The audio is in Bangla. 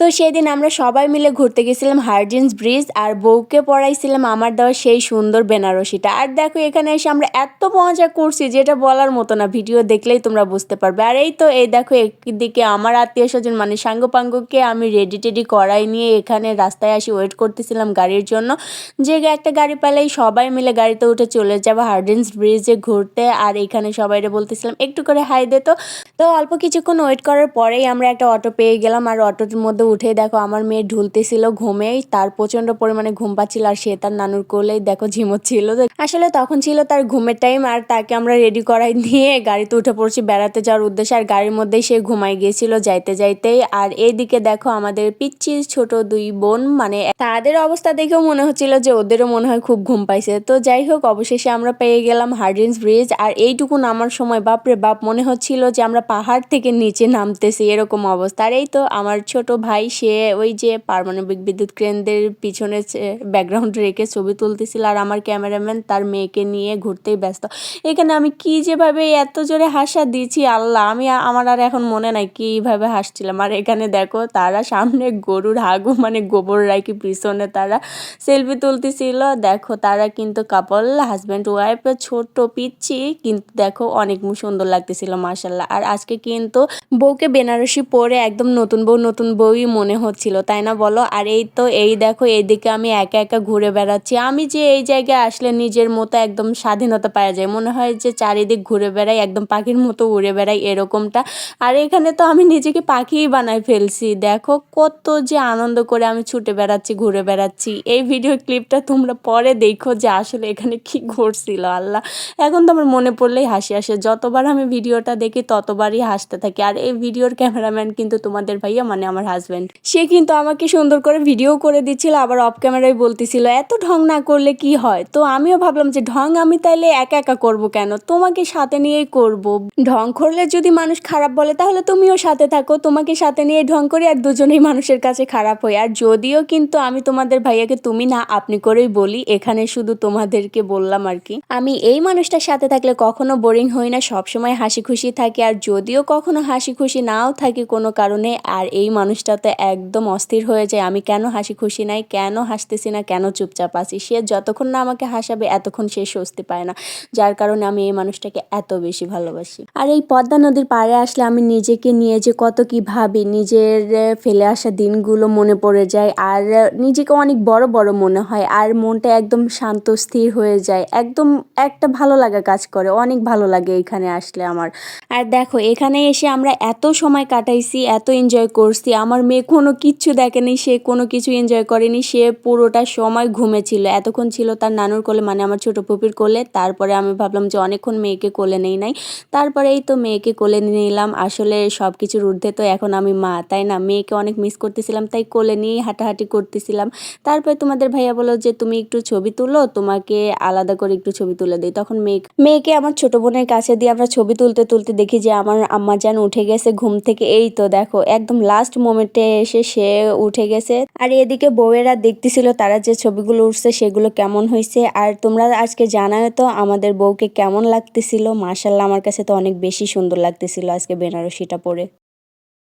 তো সেদিন আমরা সবাই মিলে ঘুরতে গেছিলাম হার্জিন্স ব্রিজ আর বউকে পড়াইছিলাম আমার দেওয়া সেই সুন্দর বেনারসিটা। আর দেখো এখানে এসে আমরা এত মজা করছি যেটা বলার মতো না, ভিডিও দেখলেই তোমরা বুঝতে পারবে। আর এই তো, এই দেখো একদিকে আমার আত্মীয় স্বজন মানে সাঙ্গপাঙ্গকে আমি রেডি টেডি করাই নিয়ে এখানে রাস্তায় আসি ওয়েট করতেছিলাম গাড়ির জন্য। যে একটা গাড়ি পেলেই সবাই মিলে গাড়িতে উঠে চলে যাব হার্ডিন্স ব্রিজে ঘুরতে। আর এখানে সবাইরে বলতেছিলাম, একটু করে হাই দে তো। অল্প কিছুক্ষণ ওয়েট করার পরেই আমরা একটা অটো পেয়ে গেলাম। আর অটোর মধ্যে উঠে দেখো আমার মেয়ে ঢুলতেছিল ঘুমেই, তার প্রচণ্ড পরিমাণে ঘুম পাচ্ছিল আর সে তার নানুর কোলেই দেখো ঝিমোচ্ছিল। আসলে তখন ছিল তার ঘুমের টাইম আর তাকে আমরা রেডি করাই নিয়ে গাড়িতে উঠে পড়ছি বেড়াতে যাওয়ার উদ্দেশ্যে আর গাড়ির মধ্যেই সে ঘুমাই গিয়েছিল যাইতে যাইতেই। আর এইদিকে দেখো আমাদের পিচ্ছি ছোট দুই বোন মানে তাদের অবস্থা দেখেও মনে হচ্ছিল যে ওদেরও মনে হয় খুব ঘুম পাইছে। তো যাই হোক, অবশেষে আমরা পেয়ে গেলাম হার্ডিন্স ব্রিজ আর এইটুকু নামার সময় বাপরে বাপ মনে হচ্ছিল যে আমরা পাহাড় থেকে নিচে নামতেছি, এরকম অবস্থা। আর এই তো আমার ছোট ভাই সে ওই যে পারমাণবিক বিদ্যুৎ কেন্দ্রের পিছনে ব্যাকগ্রাউন্ড রেখে ছবি তুলতেছিল আর আমার ক্যামেরাম্যান তার মেয়েকে নিয়ে ঘুরতেই ব্যস্ত। এখানে আমি কি যেভাবে এত জোরে হাসা দিয়েছি, আল্লাহ, আমি আমার আর এখন মনে নাই কীভাবে হাসছিলাম। আর এখানে দেখো, তারা সামনে গরুর হাগু মানে গোবর রাখি পিছনে তারা সেলফি তুলতেছিল। দেখো, তারা কিন্তু কাপল হাজব্যান্ড ওয়াইফ ছোট্ট পিচ্ছি, কিন্তু দেখো অনেক সুন্দর লাগতেছিল মার্শাল্লাহ আর আজকে কিন্তু বউকে বেনারসি পরে একদম নতুন বউ, নতুন বউই মনে হচ্ছিল, তাই না বলো? আর এই তো, এই দেখো এইদিকে আমি একা একা ঘুরে বেড়াচ্ছি। আমি যে এই জায়গায় আসলে নিজের মতো একদম স্বাধীনতা পাওয়া যায়। মনে হয় যে চারিদিক ঘুরে বেড়াই, একদম পাখির মতো উড়ে বেড়াই এরকমটা। আর এখানে তো আমি নিজেকে পাখিই বানাই ফেলছি। দেখো, কত যে আনন্দ করে আমি ছুটে বেড়াচ্ছি, ঘুরে বেড়াচ্ছি। এই ভিডিও ক্লিপটা তোমরা পরে দেখো যে আসলে এখানে কি ঘটছিল, আল্লাহ। এখন তো আমার মনে পড়লেই হাসি আসে। যতবার আমি ভিডিওটা দেখি, ততবারই হাসতে থাকি। আর এই ভিডিওর ক্যামেরাম্যান কিন্তু তোমাদের ভাইয়া মানে আমার হাজব্যান্ড সে কিন্তু আমাকে সুন্দর করে ভিডিও করে দিচ্ছিল, আবার অফ ক্যামেরায় বলতেছিল, এত ঢং না করলে কি হয়? তো আমিও ভাবলাম যে, ঢং আমি তাইলে একা একা করব কেন? তোমাকে সাথে নিয়েই করব। ঢং করলে যদি মানুষ খারাপ বলে, তাহলে তুমিও সাথে থাকো। তোমাকে সাথে নিয়ে ঢং করি আর দুজনেই মানুষের কাছে খারাপ হই। আর যদিও কিন্তু আমি তোমাদের ভাইয়াকে তুমি না, আপনি করেই বলি, এখানে শুধু তোমাদেরকে বললাম আর কি। আমি এই মানুষটার সাথে থাকলে কখনো বোরিং হই না, সবসময় হাসি খুশি থাকি। আর যদিও কখনো হাসি খুশি নাও থাকি কোনো কারণে, আর এই মানুষটাতে একদম অস্থির হয়ে যায়। আমি কেন হাসি খুশি নাই? কেন হাসতেছি না? কেন চুপচাপ আছি? সে যতক্ষণ না আমাকে হাসাবে, এতক্ষণ সে স্বস্তি পায় না। যার কারণে আমি এই মানুষটাকে এত বেশি ভালোবাসি। আর এই পদ্মা নদীর পাড়ে আসলে আমি নিজেকে নিয়ে যে কত কি ভাবি, নিজের ফেলে আসা দিনগুলো মনে পড়ে যায়। আর নিজেকে অনেক বড় বড় মনে হয়। আর মনটা একদম শান্ত, স্থির হয়ে যায়। একদম একটা ভালো লাগা কাজ করে। অনেক ভালো লাগে এখানে আসলে আমার। আর দেখো, এখানে এসে আমরা এত সময় কাটাইছি, এত এনজয় করছি। আমার মেয়ে কোনো কিচ্ছু দেখেনি, সে কোনো কিছু এনজয় করেনি, সে পুরোটা সময় ঘুমেছিল। এতক্ষণ ছিল তার নানুর কোলে মানে আমার ছোট পুপির কোলে। তারপরে আমি ভাবলাম যে অনেকক্ষণ মেয়েকে কোলে নেই নাই। তারপরে এই তো মেয়েকে কোলে নিয়ে নিলাম। আসলে সব কিছুর ঊর্ধ্বে তো এখন আমি মা, তাই না? মেয়েকে অনেক মিস করতেছিলাম, তাই কোলে নিয়েই হাঁটাহাঁটি করতেছিলাম। তারপরে তোমাদের ভাইয়া বলো যে, তুমি একটু ছবি তুলো, তোমাকে আলাদা করে একটু ছবি তুলে দিই। তখন মেয়ে, মেয়েকে আমার ছোট বোনের কাছে দিয়ে আমরা ছবি তুলতে তুলতে দেখি যে আমার আম্মা যান উঠে গেছে ঘুম থেকে। এই তো দেখো, একদম লাস্ট মোমেন্টে এসে সে উঠে গেছে। আর এদিকে বউয়েরা দেখতেছিল তারা যে ছবিগুলো উঠছে সেগুলো কেমন হয়েছে। আর তোমরা আজকে জানায় তো আমাদের বউকে কেমন লাগতেছিল। মার্শাল্লাহ আমার কাছে তো অনেক বেশি সুন্দর লাগতেছিল আজকে বেনারসিটা পরে।